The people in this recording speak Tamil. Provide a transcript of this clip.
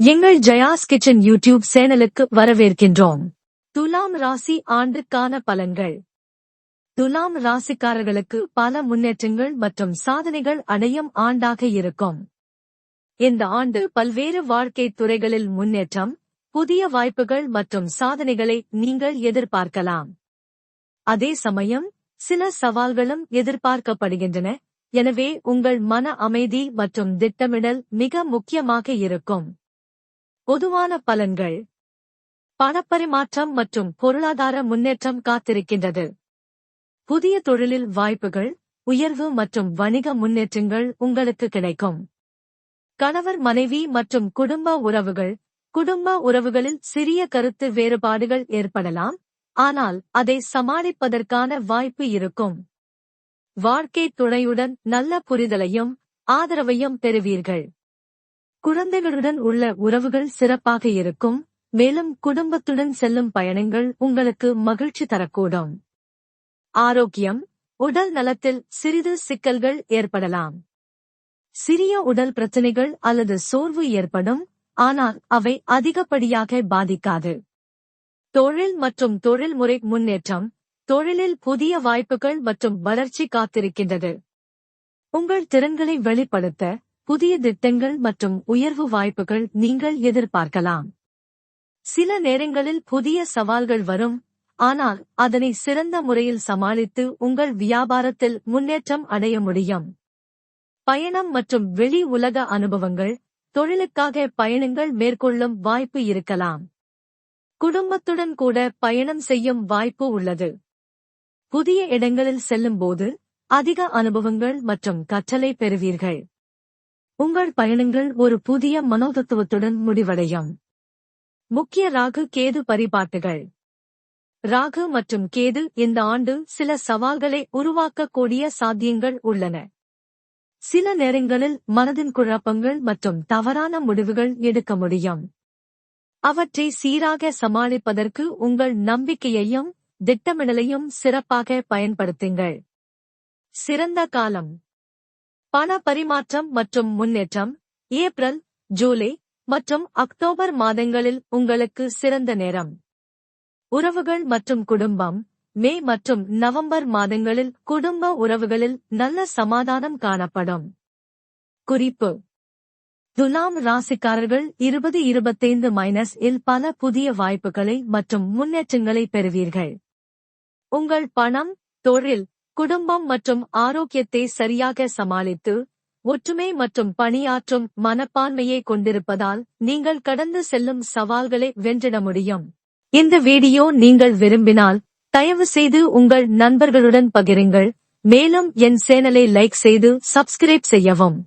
எங்கள் ஜயாஸ் கிச்சன் யூடியூப் சேனலுக்கு வரவேற்கின்றோம். துலாம் ராசி ஆண்டுக்கான பலன்கள். துலாம் ராசிக்காரர்களுக்கு பல முன்னேற்றங்கள் மற்றும் சாதனைகள் அடையும் ஆண்டாக இருக்கும். இந்த ஆண்டு பல்வேறு வாழ்க்கை துறைகளில் முன்னேற்றம் புதிய வாய்ப்புகள் மற்றும் சாதனைகளை நீங்கள் எதிர்பார்க்கலாம். அதே சமயம் சில சவால்களும் எதிர்பார்க்கப்படுகின்றன. எனவே உங்கள் மன அமைதி மற்றும் திட்டமிடல் மிக முக்கியமாக இருக்கும். பொதுவான பலன்கள். பணப்பரிமாற்றம் மற்றும் பொருளாதார முன்னேற்றம் காத்திருக்கின்றது. புதிய தொழிலில் வாய்ப்புகள் உயர்வு மற்றும் வணிக முன்னேற்றங்கள் உங்களுக்கு கிடைக்கும். கணவர் மனைவி மற்றும் குடும்ப உறவுகள். குடும்ப உறவுகளில் சிறிய கருத்து வேறுபாடுகள் ஏற்படலாம். ஆனால் அதை சமாளிப்பதற்கான வாய்ப்பு இருக்கும். வாழ்க்கை துணையுடன் நல்ல புரிதலையும் ஆதரவையும் பெறுவீர்கள். குழந்தைகளுடன் உள்ள உறவுகள் சிறப்பாக இருக்கும். மேலும் குடும்பத்துடன் செல்லும் பயணங்கள் உங்களுக்கு மகிழ்ச்சி தரக்கூடும். ஆரோக்கியம் உடல் நலத்தில் சிறிது சிக்கல்கள் ஏற்படலாம். சிறிய உடல் பிரச்சனைகள் அல்லது சோர்வு ஏற்படும் ஆனால் அவை அதிகப்படியாக பாதிக்காது. தொழில் மற்றும் தொழில்முறை முன்னேற்றம் தொழிலில் புதிய வாய்ப்புகள் மற்றும் வளர்ச்சி காத்திருக்கின்றது. உங்கள் திறன்களை வெளிப்படுத்த புதிய திட்டங்கள் மற்றும் உயர்வு வாய்ப்புகள் நீங்கள் எதிர்பார்க்கலாம். சில நேரங்களில் புதிய சவால்கள் வரும் ஆனால் அதனை சிறந்த முறையில் சமாளித்து உங்கள் வியாபாரத்தில் முன்னேற்றம் அடைய முடியும். பயணம் மற்றும் வெளி உலக அனுபவங்கள் தொழிலுக்காக பயணங்கள் மேற்கொள்ளும் வாய்ப்பு இருக்கலாம். குடும்பத்துடன் கூட பயணம் செய்யும் வாய்ப்பு உள்ளது. புதிய இடங்களில் செல்லும்போது அதிக அனுபவங்கள் மற்றும் கற்றலை பெறுவீர்கள். உங்கள் பயணங்கள் ஒரு புதிய மனோதத்துவத்துடன் முடிவடையும். முக்கிய ராகு கேது பரிபாட்டுகள். ராகு மற்றும் கேது இந்த ஆண்டு சில சவால்களை உருவாக்கக்கூடிய சாத்தியங்கள் உள்ளன. சில நேரங்களில் மனதின் குழப்பங்கள் மற்றும் தவறான முடிவுகள் எடுக்க முடியும். அவற்றை சீராக சமாளிப்பதற்கு உங்கள் நம்பிக்கையையும் திட்டமிடலையும் சிறப்பாக பயன்படுத்துங்கள். சிறந்த காலம். பண பரிமாற்றம் மற்றும் முன்னேற்றம் ஏப்ரல் ஜூலை மற்றும் அக்டோபர் மாதங்களில் உங்களுக்கு சிறந்த நேரம். உறவுகள் மற்றும் குடும்பம் மே மற்றும் நவம்பர் மாதங்களில் குடும்ப உறவுகளில் நல்ல சமாதானம் காணப்படும். குறிப்பு. துலாம் ராசிக்காரர்கள் இருபது இருபத்தைந்து மைனஸ் இல் பல புதிய வாய்ப்புகளை மற்றும் முன்னேற்றங்களை பெறுவீர்கள். உங்கள் பணம் தொழில் குடும்பம் மற்றும் ஆரோக்கியத்தை சரியாக சமாளித்து ஒற்றுமை மற்றும் பணியாற்றும் மனப்பான்மையை கொண்டிருப்பதால் நீங்கள் கடந்து செல்லும் சவால்களை வென்றிட முடியும். இந்த வீடியோ நீங்கள் விரும்பினால் தயவு செய்து உங்கள் நண்பர்களுடன் பகிருங்கள். மேலும் என் சேனலை லைக் செய்து சப்ஸ்கிரைப் செய்யவும்.